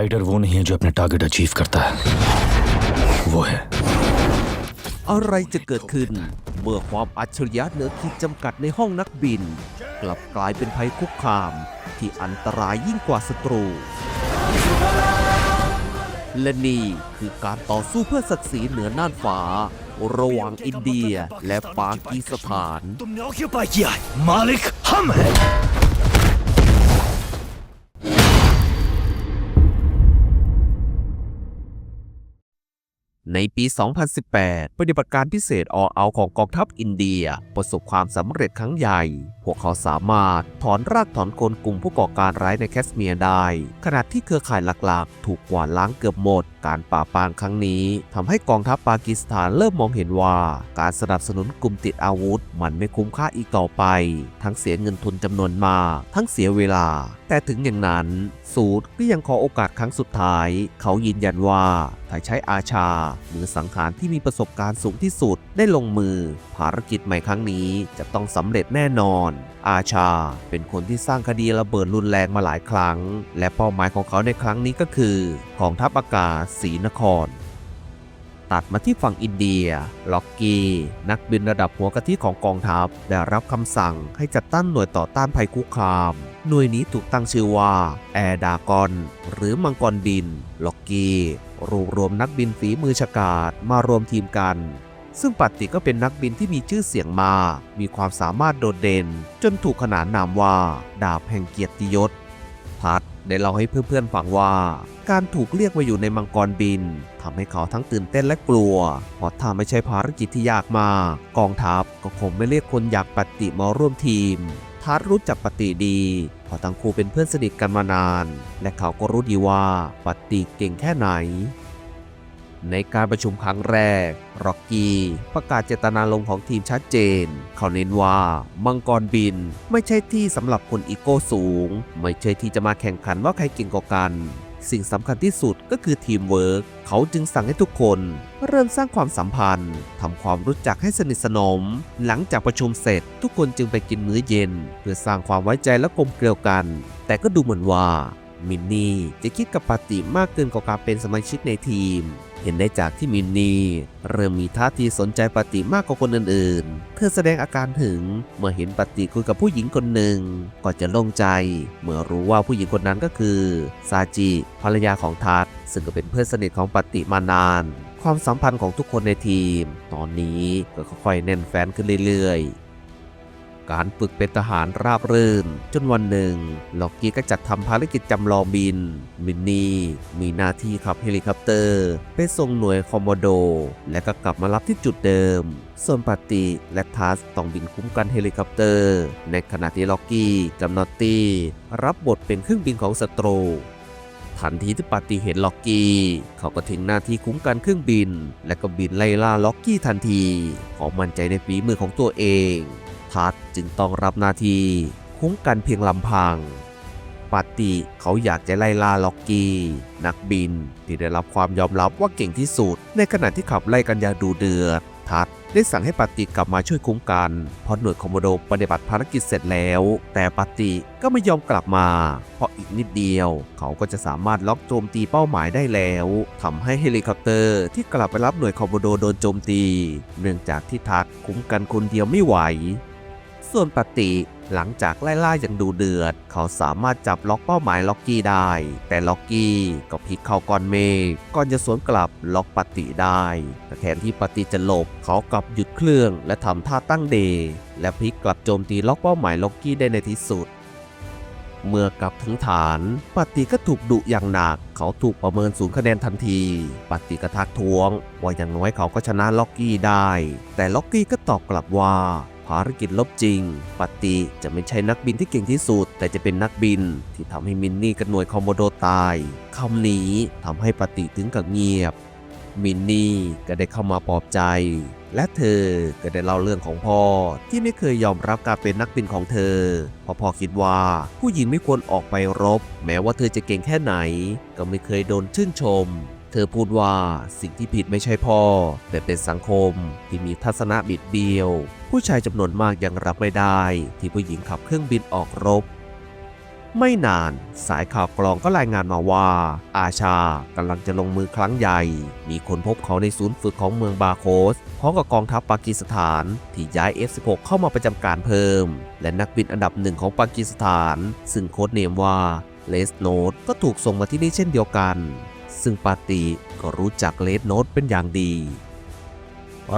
फाइटर वो नहीं है जो अपने टारगेट अचीव करता है वो है อะไรจะเกิดขึ้น เมื่อความอัจฉริยะเหนือขีดจำกัดในห้องนักบิน กลับกลายเป็นภัยคุกคาม ที่อันตรายยิ่งกว่าศัตรู และนี่คือการต่อสู้เพื่อศักดิ์ศรีเหนือน่านฟ้า ระหว่างอินเดียและปากีสถาน तुमने ऑक्यूपाई किया है मालिक हम हैं ในปี 2018 ปฏิบัติการพิเศษออเอาของกองทัพอินเดีย ประสบความสำเร็จครั้งใหญ่ พวกเขาสามารถถอนรากถอนโคนกลุ่มผู้ก่อการร้ายในแคสเมียร์ได้ ขณะที่เครือข่ายหลักๆ ถูกกวาดล้างเกือบหมดการปราบปรามครั้งนี้ทำให้กองทัพปากีสถานเริ่มมองเห็นว่า การสนับสนุนกลุ่มติดอาวุธ มันไม่คุ้มค่าอีกต่อไป ทั้งเสียเงินทุนจำนวนมาก ทั้งเสียเวลา แต่ถึงอย่างนั้น สูตรก็ยังขอโอกาสครั้งสุดท้าย เขายืนยันว่าถ้าใช้อาชามือสังหารที่มีประสบการณ์สูงที่สุดได้ลงมือ ภารกิจใหม่ครั้งนี้จะต้องสำเร็จแน่นอนอาชาเป็นคนที่สร้างคดีระเบิดรุนแรงมาหลายครั้ง และเป้าหมายของเขาในครั้งนี้ก็คือกองทัพอากาศศรีนคร ตัดมาที่ฝั่งอินเดีย ล็อกกี้ นักบินระดับหัวกะทิของกองทัพ ได้รับคำสั่งให้จัดตั้งหน่วยต่อต้านภัยคุกคาม หน่วยนี้ถูกตั้งชื่อว่าแอร์ดากอน หรือมังกรบิน ล็อกกี้รวบรวมนักบินฝีมือฉกาจมารวมทีมกัน ซึ่งปัตติก็เป็นนักบินที่มีชื่อเสียงมา มีความสามารถโดดเด่น จนถูกขนานนามว่า ดาบแห่งเกียรติยศ พัดได้เล่าให้เพื่อนๆฟังว่า การถูกเรียกมาอยู่ในมังกรบินทำให้เขาทั้งตื่นเต้นและกลัว เพราะถ้าไม่ใช่ภารกิจที่ยากมากกองทัพก็คงไม่เรียกคนอยากปฏิมาร่วมทีม ทัดรู้จักปฏิดีเพราะทั้งคู่เป็นเพื่อนสนิทกันมานาน และเขาก็รู้ดีว่าปฏิเก่งแค่ไหน ในการประชุมครั้งแรก ร็อกกี้ประกาศเจตนารมณ์ของทีมชัดเจน เขาเน้นว่ามังกรบินไม่ใช่ที่สำหรับคนอีโก้สูง ไม่ใช่ที่จะมาแข่งขันว่าใครเก่งกว่ากัน สิ่งสำคัญที่สุดก็คือทีมเวิร์กเขาจึงสั่งให้ทุกคน เริ่มสร้างความสัมพันธ์ทำความรู้จักให้สนิทสนม หลังจากประชุมเสร็จ ทุกคนจึงไปกินมื้อเย็น เพื่อสร้างความไว้ใจและกลมเกลียวกัน แต่ก็ดูเหมือนว่ามินนี่จะคิดกับปาติมากเกินกว่าการเป็นสมาชิกในทีม เห็นได้จากที่มินนี่เริ่มมีท่าทีสนใจปาติมากกว่าคนอื่นๆ เธอแสดงอาการถึงเมื่อเห็นปาติคุยกับผู้หญิงคนหนึ่งก็จะโล่งใจ เมื่อรู้ว่าผู้หญิงคนนั้นก็คือซาจิภรรยาของทัดซึ่งก็เป็นเพื่อนสนิทของปาติมานาน ความสัมพันธ์ของทุกคนในทีม ตอนนี้ก็ค่อยๆแน่นแฟนขึ้นเรื่อยๆ การฝึกเป็นทหารราบรื่น จนวันหนึ่งล็อกกี้ก็จัดทำภารกิจจำลองบิน มินนี่มีหน้าที่ขับเฮลิคอปเตอร์ไปส่งหน่วยคอมโมโด และก็กลับมารับที่จุดเดิม ส่วนปาติและทัสต้องบินคุ้มกันเฮลิคอปเตอร์ ในขณะที่ล็อกกี้กับนอตตี้รับบทเป็นเครื่องบินของศัตรูทันทีที่ปาติเห็นล็อกกี้ เขาก็ทิ้งหน้าที่คุ้มกันเครื่องบิน และก็บินไล่ล่าล็อกกี้ทันทีเพราะมั่นใจในฝีมือของตัวเอง ทัดจึงต้องรับหน้าที่คุ้มกันเพียงลำพัง ปาติเขาอยากจะไล่ล่าล็อกกี้ นักบินที่ได้รับความยอมรับว่าเก่งที่สุด ในขณะที่ขับไล่กันอย่างดูเดือด ทัดได้สั่งให้ปาติกลับมาช่วยคุ้มกันเพราะหน่วยคอมโมโดปฏิบัติภารกิจเสร็จแล้ว แต่ปาติก็ไม่ยอมกลับมา เพราะอีกนิดเดียว เขาก็จะสามารถล็อกโจมตีเป้าหมายได้แล้วทำให้เฮลิคอปเตอร์ที่กลับไปรับหน่วยคอมโมโดโดนโจมตี เนื่องจากที่ทัดคุ้มกันคนเดียวไม่ไหว ส่วนปฏิหลังจากไล่ล่าอย่างดูเดือด เขาสามารถจับล็อกเป้าหมายล็อกกี้ได้ แต่ล็อกกี้ก็พลิกเข้าก้อนเมฆก่อนจะสวนกลับล็อกปฏิได้แต่แทนที่ปฏิจะหลบ เขากลับหยุดเครื่องและทำท่าตั้งเด และพลิกกลับโจมตีล็อกเป้าหมายล็อกกี้ได้ในที่สุดเมื่อกลับถึงฐาน ปฏิก็ถูกดุอย่างหนัก เขาถูกประเมินศูนย์คะแนนทันที ปฏิก็ทักท้วง ว่าอย่างน้อยเขาก็ชนะล็อกกี้ได้ แต่ล็อกกี้ก็ตอบกลับว่า ภารกิจลบจริง ปฏิจะไม่ใช่นักบินที่เก่งที่สุด แต่จะเป็นนักบินที่ทำให้มินนี่กับหน่วยคอมโมโดตายคำนี้ทำให้ปฏิถึงกับเงียบ มินนี่ก็ได้เข้ามาปลอบใจ และเธอก็ได้เล่าเรื่องของพ่อที่ไม่เคยยอมรับการเป็นนักบินของเธอเพราะพ่อคิดว่าผู้หญิงไม่ควรออกไปรบ แม้ว่าเธอจะเก่งแค่ไหน ก็ไม่เคยโดนชื่นชม เธอพูดว่าสิ่งที่ผิดไม่ใช่พ่อ แต่เป็นสังคมที่มีทัศนะบิดเบี้ยว ผู้ชายจำนวนมากยังรับไม่ได้ ที่ผู้หญิงขับเครื่องบินออกรบ ไม่นานสายข่าวกรองก็รายงานมาว่า อาชากำลังจะลงมือครั้งใหญ่ มีคนพบเขาในศูนย์ฝึกของเมืองบาโคสพร้อมกับกองทัพปากีสถานที่ย้าย F-16 เข้ามาประจำการเพิ่ม และนักบินอันดับหนึ่งของปากีสถาน ซึ่งโค้ดเนมว่าเลสโนดก็ถูกส่งมาที่นี่เช่นเดียวกัน ซึ่งปาติก็รู้จักเลสโนดเป็นอย่างดี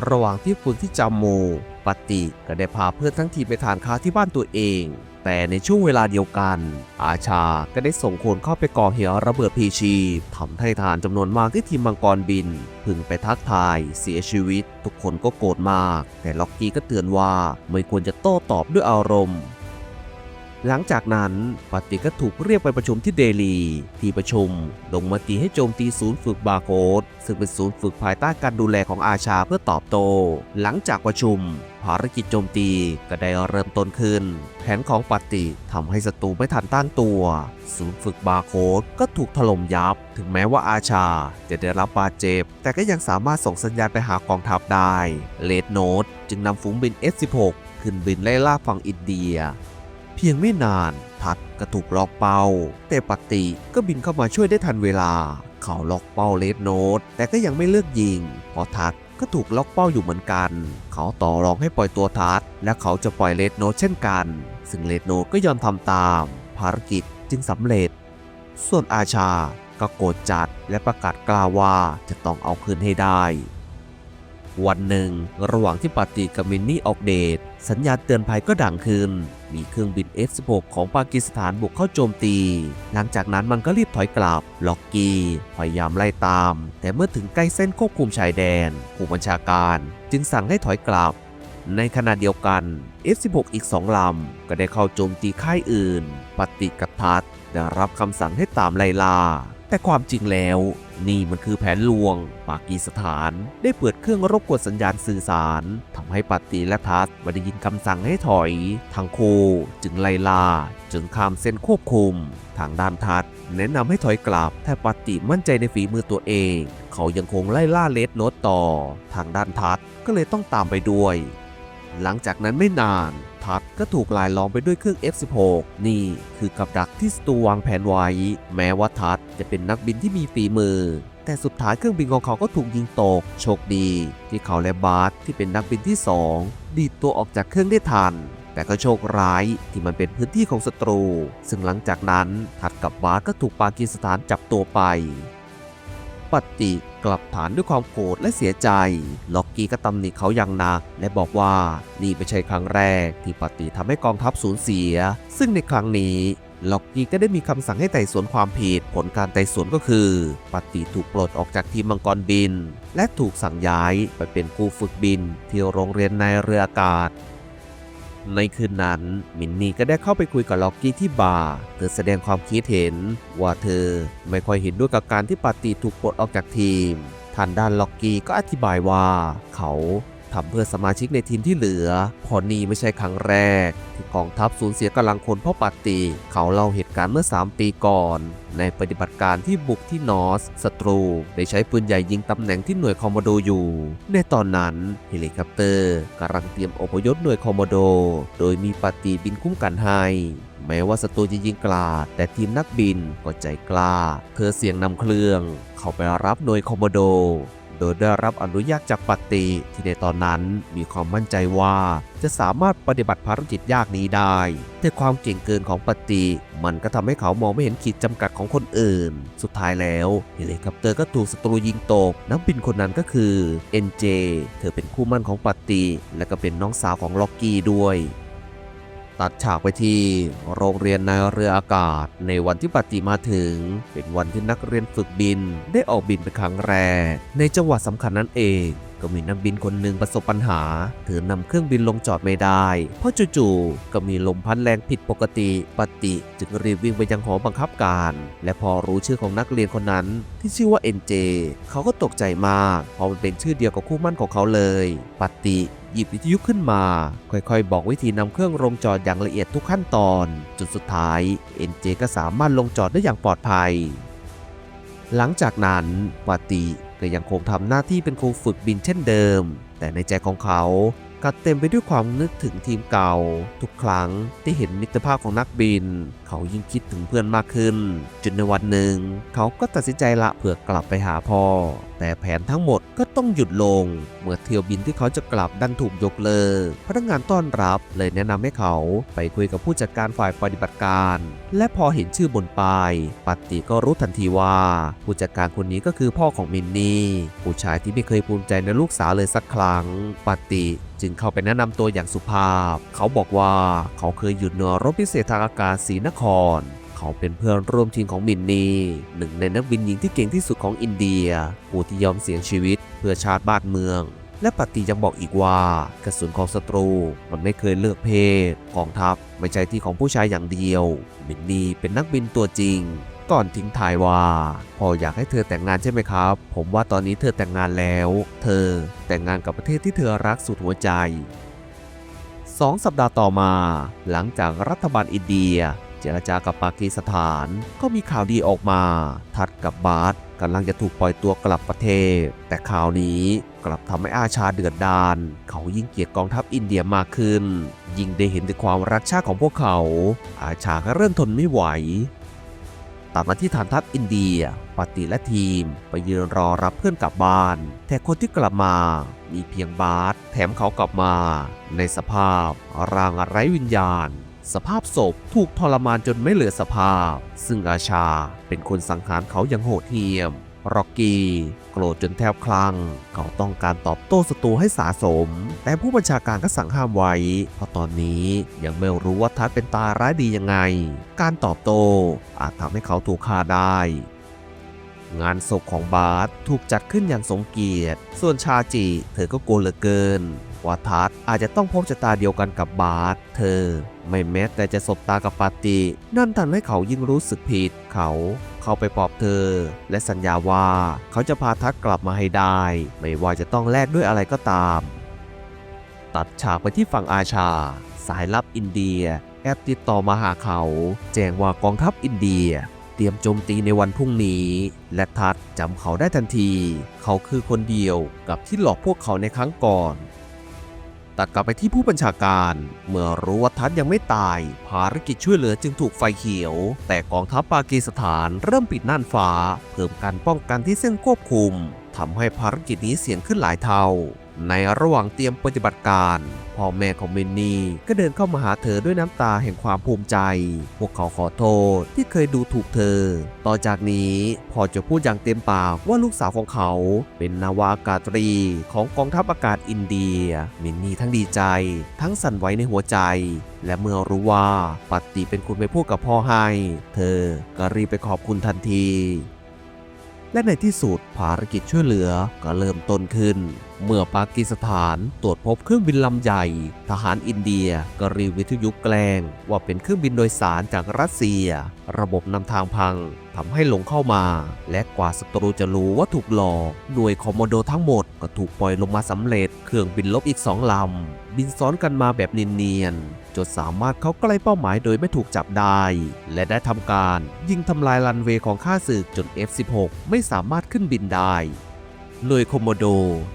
ระหว่างที่ฝึกที่จำมูปาติก็ได้พาเพื่อนทั้งทีไปทานข้าวที่บ้านตัวเอง แต่ในช่วงเวลาเดียวกัน อาชาก็ได้ส่งคนเข้าไปก่อเหตุระเบิดพีชีทำให้ทหารจำนวนมากที่ทีมมังกรบิน พึงไปทักทาย เสียชีวิต ทุกคนก็โกรธมาก แต่ล็อกกี้ก็เตือนว่าไม่ควรจะโต้ตอบด้วยอารมณ์ หลังจากนั้นปาติก็ถูกเรียกไปประชุมที่เดลี ที่ประชุมลงมติให้โจมตีศูนย์ฝึกบาโคดซึ่งเป็นศูนย์ฝึกภายใต้การดูแลของอาชาเพื่อตอบโต้หลังจากประชุม ภารกิจโจมตีก็ได้เริ่มต้นขึ้น แผนของปาติทำให้ศัตรูไม่ทันตั้งตัว ศูนย์ฝึกบาโคดก็ถูกถล่มยับ ถึงแม้ว่าอาชาจะได้รับบาดเจ็บ แต่ก็ยังสามารถส่งสัญญาณไปหากองทัพได้เลดโนดจึงนำฝูงบิน F-16 ขึ้นบินไล่ล่าฝั่งอินเดีย เพียงไม่นานทัดก็ถูกล็อกเป้า แต่ปติก็บินเข้ามาช่วยได้ทันเวลา เขาล็อกเป้าเลดโนดแต่ก็ยังไม่เลือกยิงเพราะทัดก็ถูกล็อกเป้าอยู่เหมือนกัน เขาต่อรองให้ปล่อยตัวทัดและเขาจะปล่อยเลดโนดเช่นกัน ซึ่งเลดโนดก็ยอมทำตาม ภารกิจจึงสำเร็จ ส่วนอาชาก็โกรธจัดและประกาศกล้าวว่าจะต้องเอาคืนให้ได้ วันหนึ่ง ระหว่างที่ปาติกับมินนี่ออกเดท สัญญาณเตือนภัยก็ดังขึ้น มีเครื่องบิน F-16 ของปากีสถานบุกเข้าโจมตี หลังจากนั้นมันก็รีบถอยกลับ ล็อกกี้พยายามไล่ตาม แต่เมื่อถึงใกล้เส้นควบคุมชายแดน ผู้บัญชาการจึงสั่งให้ถอยกลับ ในขณะเดียวกัน F-16 อีกสองลำ ก็ได้เข้าโจมตีค่ายอื่น ปฏิกับทัดได้รับคำสั่งให้ตามไล่ล่า แต่ความจริงแล้ว นี่มันคือแผนลวง ปากีสถาน ได้เปิดเครื่องรบกวนสัญญาณสื่อสารทำให้ปฏิและทัศไม่ได้ยินคำสั่งให้ถอย ทางโคจึงไล่ล่าจึงข้ามเส้นควบคุม ทางด้านทัศแนะนำให้ถอยกลับ แต่ปฏิมั่นใจในฝีมือตัวเอง เขายังคงไล่ล่าเลดโนตต่อ ทางด้านทัศก็เลยต้องตามไปด้วย หลังจากนั้นไม่นาน ทัดก็ถูกลายล้อมไปด้วยเครื่อง F16 นี่คือกับดักที่สตูวางแผนไว้ แม้ว่าทัดจะเป็นนักบินที่มีฝีมือ แต่สุดท้ายเครื่องบินของเขาก็ถูกยิงตก โชคดี ที่เขาและบาร์สที่เป็นนักบินที่สองดีดตัวออกจากเครื่องได้ทันแต่ก็โชคร้ายที่มันเป็นพื้นที่ของศัตรู ซึ่งหลังจากนั้นทัดกับบาร์สก็ถูกปากีสถานจับตัวไป ปฏิกลับฐานด้วยความโกรธและเสียใจ ล็อกกี้ก็ตำหนิเขาอย่างหนักและบอกว่านี่ไม่ใช่ครั้งแรก ที่ปฏิทำให้กองทัพสูญเสีย ซึ่งในครั้งนี้ล็อกกี้ก็ได้มีคำสั่งให้ไต่สวนความผิด ผลการไต่สวนก็คือปฏิถูกปลดออกจากทีมมังกรบิน และถูกสั่งย้ายไปเป็นครูฝึกบินที่โรงเรียนในเรืออากาศ ในคืนนั้น มินนี่ก็ได้เข้าไปคุยกับล็อกกี้ที่บาร์เธอแสดงความคิดเห็น ว่าเธอไม่ค่อยเห็นด้วยกับการที่ปาตีถูกปลดออกจากทีม ทางด้านล็อกกี้ก็อธิบายว่าเขา ทำเพื่อสมาชิกในทีมที่เหลือพอนี่ไม่ใช่ครั้งแรก ที่กองทัพสูญเสียกำลังคนเพราะปาติ เขาเล่าเหตุการณ์เมื่อ 3 ปีก่อน ในปฏิบัติการที่บุกที่นอสศัตรู ได้ใช้ปืนใหญ่ยิงตำแหน่งที่หน่วยคอมโมโดอยู่ ในตอนนั้นเฮลิคอปเตอร์กำลังเตรียมอพยพหน่วยคอมโมโด โดยมีปาติบินคุ้มกันให้แม้ว่าศัตรูจะยิงกลาด แต่ทีมนักบินก็ใจกล้าเธอเสียงนำเครื่อง เข้าไปรับหน่วยคอมโมโด โดยได้รับอนุญาตจากปฏิที่ในตอนนั้นมีความมั่นใจว่าจะสามารถปฏิบัติภารกิจยากนี้ได้ แต่ความเก่งเกินของปฏิมันก็ทำให้เขามองไม่เห็นขีดจำกัดของคนอื่น สุดท้ายแล้วเฮลิคอปเตอร์ก็ถูกศัตรูยิงตก นักบินคนนั้นก็คือ NJ เธอเป็นคู่มั่นของปฏิและก็เป็นน้องสาวของล็อกกี้ด้วย ตัดฉากไปที่โรงเรียนในเรืออากาศ ในวันที่ปฏิมาถึง เป็นวันที่นักเรียนฝึกบินได้ออกบินเป็นครั้งแรก ในจังหวัดสำคัญนั่นเอง ก็มีนักบินคนหนึ่งประสบปัญหา เธอนำเครื่องบินลงจอดไม่ได้ เพราะจู่ๆก็มีลมพัดแรงผิดปกติปฏิจึงรีบวิ่งไปยังหอบังคับการ และพอรู้ชื่อของนักเรียนคนนั้น ที่ชื่อว่า NJ เจเขาก็ตกใจมากเพราะมันเป็นชื่อเดียวกับคู่มั่นของเขาเลยปฏิหยิบวิทยุขึ้นมา ค่อยๆ บอกวิธีนำเครื่องลงจอดอย่างละเอียดทุกขั้นตอน จนสุดท้าย NJ ก็สามารถลงจอดได้อย่างปลอดภัย หลังจากนั้นปาติ ก็ยังคงทำหน้าที่เป็นครูฝึกบินเช่นเดิม แต่ในใจของเขา กลับเต็มไปด้วยความนึกถึงทีมเก่า ทุกครั้งที่เห็นมิตรภาพของนักบิน เขายิ่งคิดถึงเพื่อนมากขึ้น จนในวันหนึ่ง เขาก็ตัดสินใจละเพื่อกลับไปหาพ่อ แต่แผนทั้งหมดก็ต้องหยุดลง เมื่อเที่ยวบินที่เขาจะกลับดันถูกยกเลิกพนักงานต้อนรับเลยแนะนำให้เขาไปคุยกับผู้จัดการฝ่ายปฏิบัติการ และพอเห็นชื่อบนป้ายปัตติก็รู้ทันทีว่า ผู้จัดการคนนี้ก็คือพ่อของมินนี่ ผู้ชายที่ไม่เคยภูมิใจในลูกสาวเลยสักครั้งปัตติ จึงเข้าไปแนะนำตัวอย่างสุภาพ เขาบอกว่าเขาเคยอยู่เหนือรบพิเศษทางอากาศศรีนคร เขาเป็นเพื่อนร่วมทีมของมินนี่หนึ่งในนักบินหญิงที่เก่งที่สุดของอินเดีย ผู้ที่ยอมเสี่ยงชีวิตเพื่อชาติบ้านเมืองและปฏิยังบอกอีกว่ากระสุนของศัตรูมันไม่เคยเลือกเพศกองทัพไม่ใช่ที่ของผู้ชายอย่างเดียวมินนี่เป็นนักบินตัวจริง ก่อนทิ้งท้ายว่าพ่ออยากให้เธอแต่งงานใช่ไหมครับ ผมว่าตอนนี้เธอแต่งงานแล้ว เธอแต่งงานกับประเทศที่เธอรักสุดหัวใจสองสัปดาห์ต่อมา หลังจากรัฐบาลอินเดีย เจรจากับปากีสถาน ก็มีข่าวดีออกมา ทัดกับบาสกำลังจะถูกปล่อยตัวกลับประเทศ แต่ข่าวนี้กลับทำให้อาชาเดือดดาน เขายิ่งเกลียดกองทัพอินเดียมากขึ้น ยิ่งได้เห็นถึงความรักชาติของพวกเขา อาชาก็เริ่มทนไม่ไหว ต่อมาที่ฐานทัพอินเดียปฏิและทีม ไปยืนรอรับเพื่อนกลับบ้าน แต่คนที่กลับมามีเพียงบาสแถมเขากลับมา ในสภาพร่างไร้วิญญาณ สภาพศพถูกทรมานจนไม่เหลือสภาพ ซึ่งอาชาเป็นคนสังหารเขาอย่างโหดเหี้ยม ร็อกกี้ โกรธจนแทบคลั่ง เขาต้องการตอบโต้ศัตรูให้สาสม แต่ผู้บัญชาการก็สั่งห้ามไว้ เพราะตอนนี้ยังไม่รู้ว่าทัดเป็นตาร้ายดียังไง การตอบโต้อาจทำให้เขาถูกฆ่าได้งานศพของบาสถูกจัดขึ้นอย่างสมเกียรติ ส่วนชาจิ เธอก็กลัวเหลือเกิน ว่าทัดอาจจะต้องพบชะตาเดียวกันกับบาสเธอ ไม่แม้แต่จะสบตากับปาติ นั่นทำให้เขายิ่งรู้สึกผิด เขาเข้าไปปลอบเธอ และสัญญาว่าเขาจะพาทัดกลับมาให้ได้ ไม่ว่าจะต้องแลกด้วยอะไรก็ตาม ตัดฉากไปที่ฝั่งอาชา สายลับอินเดีย แอบติดต่อมาหาเขา แจ้งว่ากองทัพอินเดีย เตรียมโจมตีในวันพรุ่งนี้ และทัดจำเขาได้ทันที เขาคือคนเดียวกับที่หลอกพวกเขาในครั้งก่อน ตัดกลับไปที่ผู้บัญชาการ เมื่อรู้ว่าทัศยังไม่ตาย ภารกิจช่วยเหลือจึงถูกไฟเขียว แต่กองทัพปากีสถานเริ่มปิดน่านฟ้า เพิ่มการป้องกันที่เส้นควบคุมทำให้ภารกิจนี้เสี่ยงขึ้นหลายเท่า ในระหว่างเตรียมปฏิบัติการพ่อแม่ของเมนนี่ก็เดินเข้ามาหาเธอด้วยน้ำตาแห่งความภูมิใจ พวกเขาขอโทษที่เคยดูถูกเธอ ต่อจากนี้พ่อจะพูดอย่างเต็มปากว่าลูกสาวของเขาเป็นนาวากาตรีของกองทัพอากาศอินเดียเมนนี่ทั้งดีใจ ทั้งสั่นไหวในหัวใจ และเมื่อรู้ว่าปัตติเป็นคนไปพูดกับพ่อให้ เธอก็รีบไปขอบคุณทันที และในที่สุดภารกิจช่วยเหลือก็เริ่มต้นขึ้น เมื่อปากีสถานตรวจพบเครื่องบินลำใหญ่ ทหารอินเดียก็รีวิทยุแกล้ง ว่าเป็นเครื่องบินโดยสารจากรัสเซีย ระบบนำทางพังทำให้หลงเข้ามา และกว่าศัตรูจะรู้ว่าถูกหลอกหน่วยคอมโมโดทั้งหมดก็ถูกปล่อยลงมาสำเร็จ เครื่องบินลบอีกสองลำบินซ้อนกันมาแบบเนียนๆ จนสามารถเข้าใกล้เป้าหมายโดยไม่ถูกจับได้ และได้ทำการยิงทำลายรันเวย์ของข้าศึกจน F16 ไม่สามารถขึ้นบินได้หน่วยคอมโมโด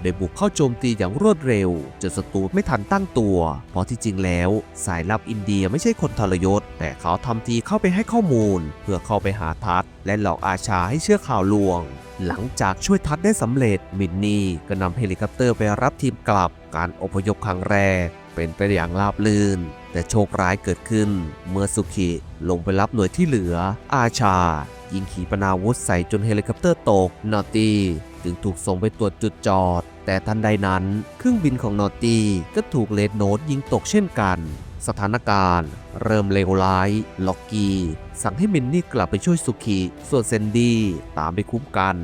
ได้บุกเข้าโจมตีอย่างรวดเร็ว จนศัตรูไม่ทันตั้งตัว เพราะที่จริงแล้ว สายลับอินเดียไม่ใช่คนทรยศ แต่เขาทำทีเข้าไปให้ข้อมูล เพื่อเข้าไปหาทัดและหลอกอาชาให้เชื่อข่าวลวง หลังจากช่วยทัดได้สำเร็จมินนี่ก็นำเฮลิคอปเตอร์ไปรับทีมกลับการอพยพครั้งแรก เป็นไปอย่างราบรื่น แต่โชคร้ายเกิดขึ้น เมื่อสุขิลงไปรับหน่วยที่เหลือ อาชา ยิงขีปนาวุธใส่จนเฮลิคอปเตอร์ตกนอตตี้จึงถูกส่งไปตรวจจุดจอด แต่ทันใดนั้น เครื่องบินของนอตตี้ก็ถูกเลดโนดยิงตกเช่นกัน สถานการณ์ เริ่มเลวร้าย ล็อกกี้ สั่งให้มินนี่กลับไปช่วยสุขีส่วนเซนดี้ตามไปคุ้มกัน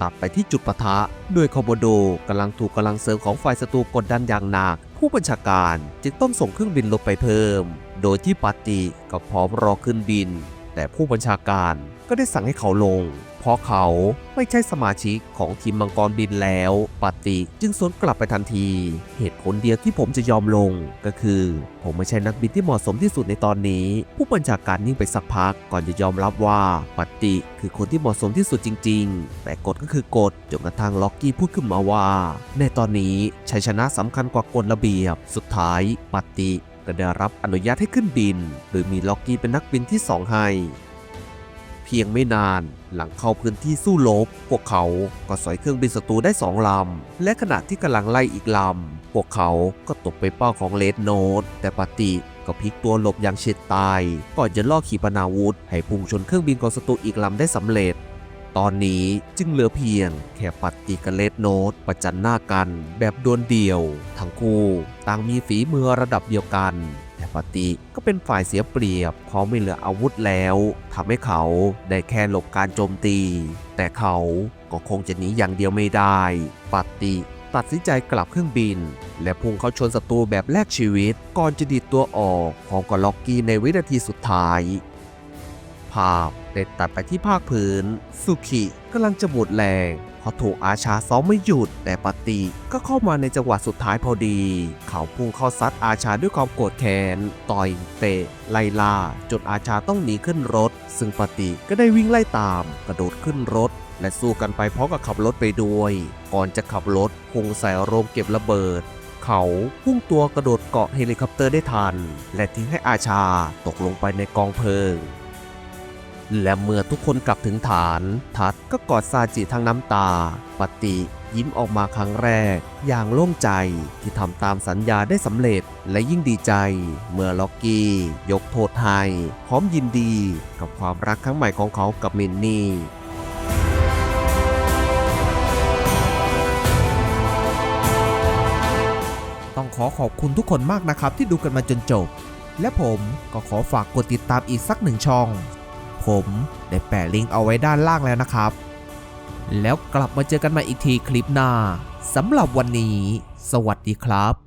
ตัดไปที่จุดปะทะ ด้วยคอมโบโดกำลังถูกกำลังเสริมของฝ่ายศัตรูกดดันอย่างหนัก ผู้บัญชาการจึงต้องส่งเครื่องบินลบไปเพิ่ม โดยที่ปาติก็พร้อมรอขึ้นบิน แต่ผู้บัญชาการก็ได้สั่งให้เขาลง ราะเขาไม่ใช่สมาชิกของทีมมังกรบินแล้วปาติจึงสวนกลับไปทันที เหตุผลเดียวที่ผมจะยอมลง ก็คือ ผมไม่ใช่นักบินที่เหมาะสมที่สุดในตอนนี้ ผู้บัญชาการนิ่งไปสักพักก่อนจะยอมรับว่าปาติคือคนที่เหมาะสมที่สุดจริง ๆ แต่กฎก็คือกฎจนกระทั่งล็อกกี้พูดขึ้นมาว่า ในตอนนี้ชัยชนะสำคัญกว่ากฎระเบียบ สุดท้ายปาติก็ได้รับอนุญาตให้ขึ้นบิน โดยมีล็อกกี้เป็นนักบินที่สองให้ เพียงไม่นานหลังเข้าพื้นที่สู้รบพวกเขาก็สอยเครื่องบินศัตรูได้สองลำ และขณะที่กำลังไล่อีกลำ พวกเขาก็ตกไปเป้าของเลดโนดแต่ปาติก็พลิกตัวหลบอย่างเฉียดตาย ก่อนจะล่อขีปนาวุธ ให้พุ่งชนเครื่องบินของศัตรูอีกลำได้สำเร็จ ตอนนี้จึงเหลือเพียงแค่ปัตติกับเลดโนดประจันหน้ากันแบบดวลเดียว ทั้งคู่ต่างมีฝีมือระดับเดียวกัน แต่ปฏิก็เป็นฝ่ายเสียเปรียบเพราะไม่เหลืออาวุธแล้วทำให้เขาได้แค่หลบการโจมตี แต่เขาก็คงจะหนีอย่างเดียวไม่ได้ปฏิตัดสินใจกลับเครื่องบิน และพุ่งเข้าชนศัตรูแบบแลกชีวิต ก่อนจะดีดตัวออกของกบล็อกกี้ในวินาทีสุดท้าย ภาพได้ตัดไปที่ภาคพื้น สุขิกำลังจะหมดแรง ราะถูกอาชาซ้อมไม่หยุด แต่ปฏิก็เข้ามาในจังหวะสุดท้ายพอดี เขาพุ่งเข้าซัดอาชาด้วยความโกรธแค้น ต่อยเตะ ไล่ล่า จนอาชาต้องหนีขึ้นรถ ซึ่งปฏิก็ได้วิ่งไล่ตาม กระโดดขึ้นรถ และสู้กันไปพร้อมกับขับรถไปด้วย ก่อนจะขับรถพุ่งใส่โรงเก็บระเบิดเขาพุ่งตัวกระโดดเกาะเฮลิคอปเตอร์ได้ทัน และทิ้งให้อาชาตกลงไปในกองเพลิง และเมื่อทุกคนกลับถึงฐาน ทัดก็กอดซาจิทั้งน้ำตา ปฏิยิ้มออกมาครั้งแรก อย่างโล่งใจที่ทำตามสัญญาได้สำเร็จและยิ่งดีใจ เมื่อล็อกกี้ ยกโทษให้พร้อมยินดีกับความรักครั้งใหม่ของเขากับมินนี่ต้องขอขอบคุณทุกคนมากนะครับที่ดูกันมาจนจบ และผมก็ขอฝากกดติดตามอีกสักหนึ่งช่อง ผมได้แปะลิงก์เอาไว้ด้านล่างแล้วนะครับ แล้วกลับมาเจอกันใหม่อีกทีคลิปหน้าสำหรับวันนี้ สวัสดีครับ